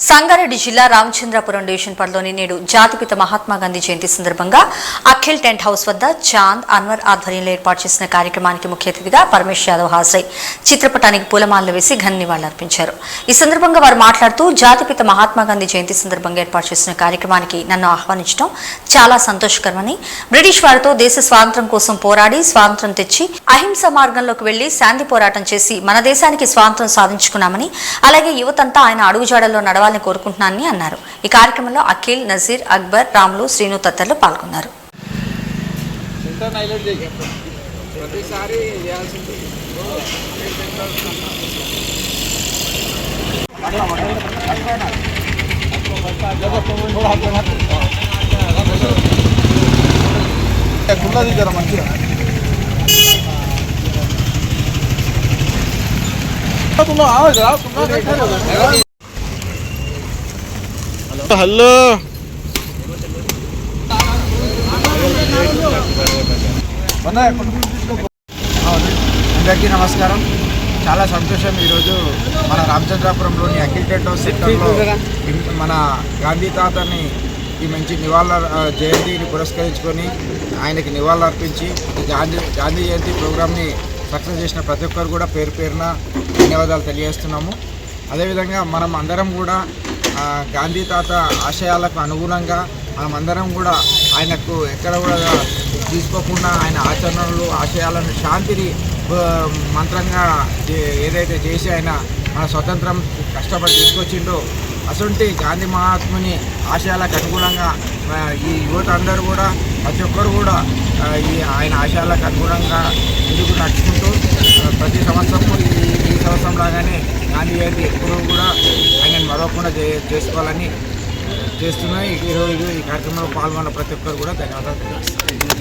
సంగారెడ్డి జిల్లా రామచంద్రపురం డివిజన్ పరిలోని నేడు జాతిపిత మహాత్మా గాంధీ జయంతి సందర్భంగా అఖిల్ టెంట్ హౌస్ వద్ద చాంద్ అన్వర్ ఆధ్వర్యంలో ఏర్పాటు చేసిన కార్యక్రమానికి ముఖ్య అతిథిగా పరమేశ్ యాదవ్ హాజరై చిత్రపటానికి పూలమాలలు వేసి ఘన నివాళులర్పించారు ఈ సందర్భంగా వారు మాట్లాడుతూ జాతిపిత మహాత్మా గాంధీ జయంతి సందర్భంగా ఏర్పాటు చేసిన కార్యక్రమానికి నన్ను ఆహ్వానించడం చాలా సంతోషకరమని బ్రిటిష్ వారితో దేశ స్వాతంత్ర్యం కోసం పోరాడి స్వాతంత్ర్యం తెచ్చి అహింస మార్గంలోకి వెళ్ళి శాంతి పోరాటం చేసి మన దేశానికి స్వాతంత్ర్యం సాధించుకున్నామని అలాగే యువతంతా ఆయన అడుగుజాడల్లో నడవాలి రావాలని కోరుకుంటున్నానని అన్నారు. ఈ కార్యక్రమంలో అఖిల్ నజీర్ అక్బర్ రాములు శ్రీను తదితరులు పాల్గొన్నారు. సెంటర్ హైలైట్ చేయి ప్రతిసారి చేయాల్సింది గుల్లది జర మంచిగా? హలో. అందరికీ నమస్కారం. చాలా సంతోషం ఈరోజు మన రామచంద్రాపురంలోని అఖిల్ టెంట్ హౌస్ సెంటర్లో మన గాంధీ తాతని ఈ మంచి నివాళుల జయంతిని పురస్కరించుకొని ఆయనకి నివాళులు అర్పించి గాంధీ గాంధీ జయంతి ప్రోగ్రామ్ని సక్సెస్ చేసిన ప్రతి ఒక్కరు కూడా పేరు పేరున ధన్యవాదాలు తెలియజేస్తున్నాము. అదేవిధంగా మనం అందరం కూడా గాంధీ తాత ఆశయాలకు అనుగుణంగా మనమందరం కూడా ఆయనకు ఎక్కడ కూడా తీసుకోకుండా ఆయన ఆచరణలు ఆశయాలను శాంతిని మంత్రంగా ఏ- ఏదైతే చేసి ఆయన మన స్వతంత్రం కష్టపడి తీసుకొచ్చిండో అటువంటి గాంధీ మహాత్ముని ఆశయాలకు అనుగుణంగా ఈ యువత అందరూ కూడా ప్రతి ఒక్కరు కూడా ఈ ఆయన ఆశయాలకు అనుగుణంగా ముందుకు నడుచుకుంటూ ప్రతి సంవత్సరము ఈ సంవత్సరం లాగానే గాంధీ జయంతి ఎప్పుడూ కూడా మరవకుండా చే చేసుకోవాలని చేస్తున్నాయి. ఈరోజు ఈ కార్యక్రమంలో పాల్గొన్న ప్రతి ఒక్కరు కూడా ధన్యవాదాలు